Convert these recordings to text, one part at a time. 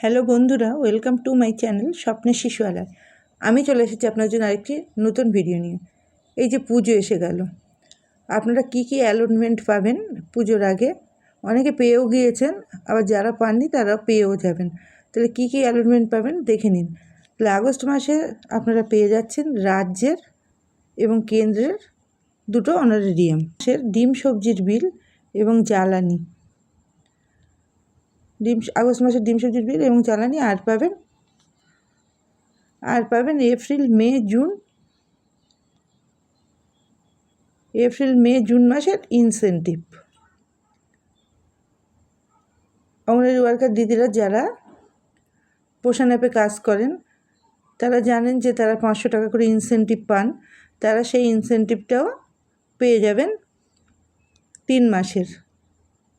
Hello বন্ধুরা, welcome to my channel স্বপ্নের শিশুয়ালয় আমি চলে এসেছি আপনার জন্য আরেকটি নতুন ভিডিও নিয়ে। এই যে পুজো এসে গেল। আপনারা কি কি অ্যালটমেন্ট পাবেন পুজোর আগে? অনেকে পেয়েও গিয়েছেন, আবার যারা পাননি তারা পেয়েও যাবেন। তাহলে কি কি অ্যালটমেন্ট পাবেন দেখে নিন। তাহলে আগস্ট মাসে আপনারা পেয়ে যাচ্ছেন রাজ্যের এবং কেন্দ্রের দুটো অনারেরিয়াম সে ডিম সবজির বিল এবং জ্বালানি। ডিম আগস্ট মাসের ডিম সবজির বিল এবং জ্বালানি আর পাবেন আর পাবেন April, May, June, April, May, June মাসের ইনসেন্টিভ অঙ্গনারী ওয়ার্কার দিদিরা যারা পোষণ অ্যাপে কাজ করেন, তারা জানেন যে তারা পাঁচশো টাকা করে ইনসেন্টিভ পান, তারা সেই ইনসেন্টিভটাও পেয়ে যাবেন তিন মাসের।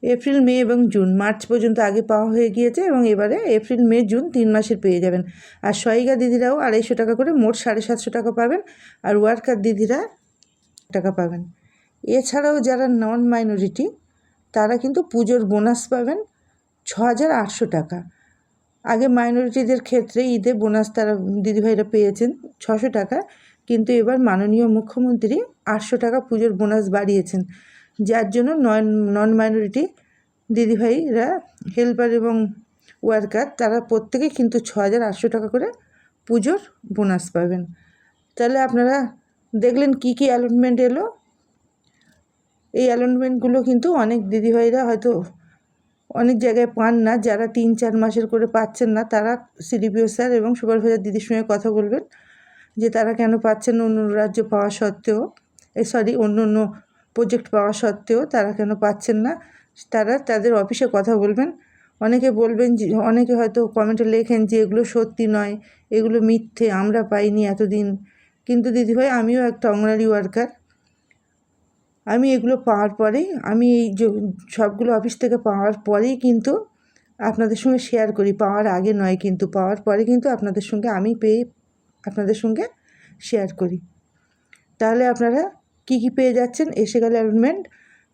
এপ্রিল, মে এবং জুন। মার্চ পর্যন্ত আগে পাওয়া হয়ে গিয়েছে এবং এবারে এপ্রিল, মে, জুন তিন মাসের পেয়ে যাবেন। আর সহায়িকা দিদিরাও আড়াইশো টাকা করে মোট সাড়ে সাতশো টাকা পাবেন আর ওয়ার্কার দিদিরা টাকা পাবেন। এছাড়াও যারা নন মাইনরিটি, তারা কিন্তু পুজোর বোনাস পাবেন ছ হাজার আটশো টাকা। আগে মাইনরিটিদের ক্ষেত্রে ঈদে বোনাস তারা দিদিভাইরা পেয়েছেন ছশো টাকা, কিন্তু এবার মাননীয় মুখ্যমন্ত্রী আটশো টাকা পুজোর বোনাস বাড়িয়েছেন। যার জন্য নন নন মাইনরিটি দিদিভাইরা হেল্পার এবং ওয়ার্কার তারা প্রত্যেকে কিন্তু ছ হাজার আটশো টাকা করে পুজোর বোনাস পাবেন। তাহলে আপনারা দেখলেন কি কি অ্যালটমেন্ট এলো। এই অ্যালটমেন্টগুলো কিন্তু অনেক দিদিভাইরা হয়তো অনেক জায়গায় পান না, যারা তিন চার মাসের করে পাচ্ছেন না, তারা সিডিপিও স্যার এবং সুপারভাইজার দিদির সঙ্গে কথা বলবেন যে তারা কেন পাচ্ছেন অন্য রাজ্য পাওয়া সত্ত্বেও। এই সরি অন্য অন্য প্রজেক্ট পাওয়া সত্ত্বেও তারা কেন পাচ্ছেন না? তারা তাদের অফিসে কথা বলবেন। অনেকে বলবেন যে, অনেকে হয়তো কমেন্টে লেখেন যে, এগুলো সত্যি নয়, এগুলো মিথ্যে, আমরা পাইনি এতদিন। কিন্তু দিদিভাই আমিও একটা অঙ্গনারী ওয়ার্কার আমি এগুলো পাওয়ার পরেই, আমি এই যে, সবগুলো অফিস থেকে পাওয়ার পরেই কিন্তু আপনাদের সঙ্গে শেয়ার করি। পাওয়ার আগে নয় কিন্তু, পাওয়ার পরে কিন্তু আপনাদের সঙ্গে আমি পেয়ে আপনাদের সঙ্গে শেয়ার করি। তাহলে আপনারা কি কি পেয়ে যাচ্ছেন? এসে গেলে অ্যালটমেন্ট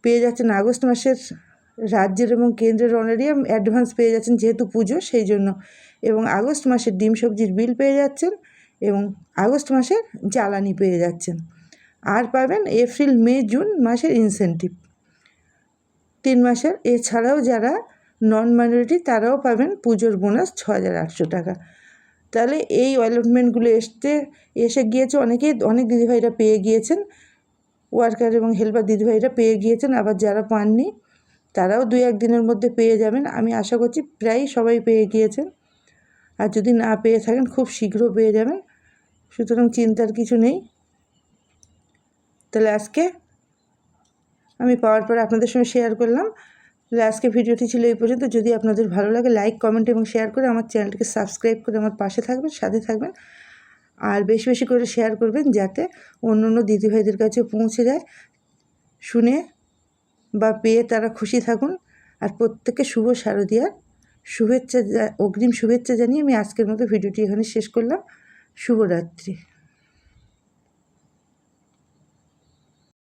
পেয়ে যাচ্ছেন আগস্ট মাসের রাজ্যের এবং কেন্দ্রের অনারিয়াম, অ্যাডভান্স পেয়ে যাচ্ছেন যেহেতু পুজো, সেই জন্য। এবং আগস্ট মাসের ডিম সবজির বিল পেয়ে যাচ্ছেন এবং আগস্ট মাসের জ্বালানি পেয়ে যাচ্ছেন। আর পাবেন এপ্রিল, মে, জুন মাসের ইনসেন্টিভ তিন মাসের, এছাড়াও যারা নন মাইনরিটি তারাও পাবেন পুজোর বোনাস ছ হাজার আটশো টাকা। তাহলে এই অ্যালটমেন্টগুলো এসতে, এসে গিয়েছে, অনেকেই, অনেক দিদিভাইরা পেয়ে গিয়েছেন। ওয়ার্কার এবং হেল্পার দিদিভাইরা পেয়ে গিয়েছেন, আবার যারা পাননি, তারাও দুই এক দিনের মধ্যে পেয়ে যাবেন। আমি আশা করছি প্রায় সবাই পেয়ে গিয়েছেন। আর যদি না পেয়ে থাকেন, খুব শীঘ্র পেয়ে যাবেন। সুতরাং চিন্তার কিছু নেই। তাহলে আজকে আমি পাওয়ার পরে আপনাদের সঙ্গে শেয়ার করলাম। তাহলে আজকে ভিডিওটি ছিল এই পর্যন্ত। যদি আপনাদের ভালো লাগে, লাইক, কমেন্ট এবং শেয়ার করে আমার চ্যানেলটিকে সাবস্ক্রাইব করে আমার পাশে থাকবেন, সাথে থাকবেন। আর বেশি বেশি করে শেয়ার করবেন যাতে অন্য অন্য দিদিভাইদের কাছে পৌঁছে যায়। শুনে বা পেয়ে তারা খুশি থাকুন। আর প্রত্যেককে শুভ শারদীয়ার শুভেচ্ছা অগ্রিম শুভেচ্ছা জানিয়ে আমি আজকের মতো ভিডিওটি এখানে শেষ করলাম। শুভরাত্রি।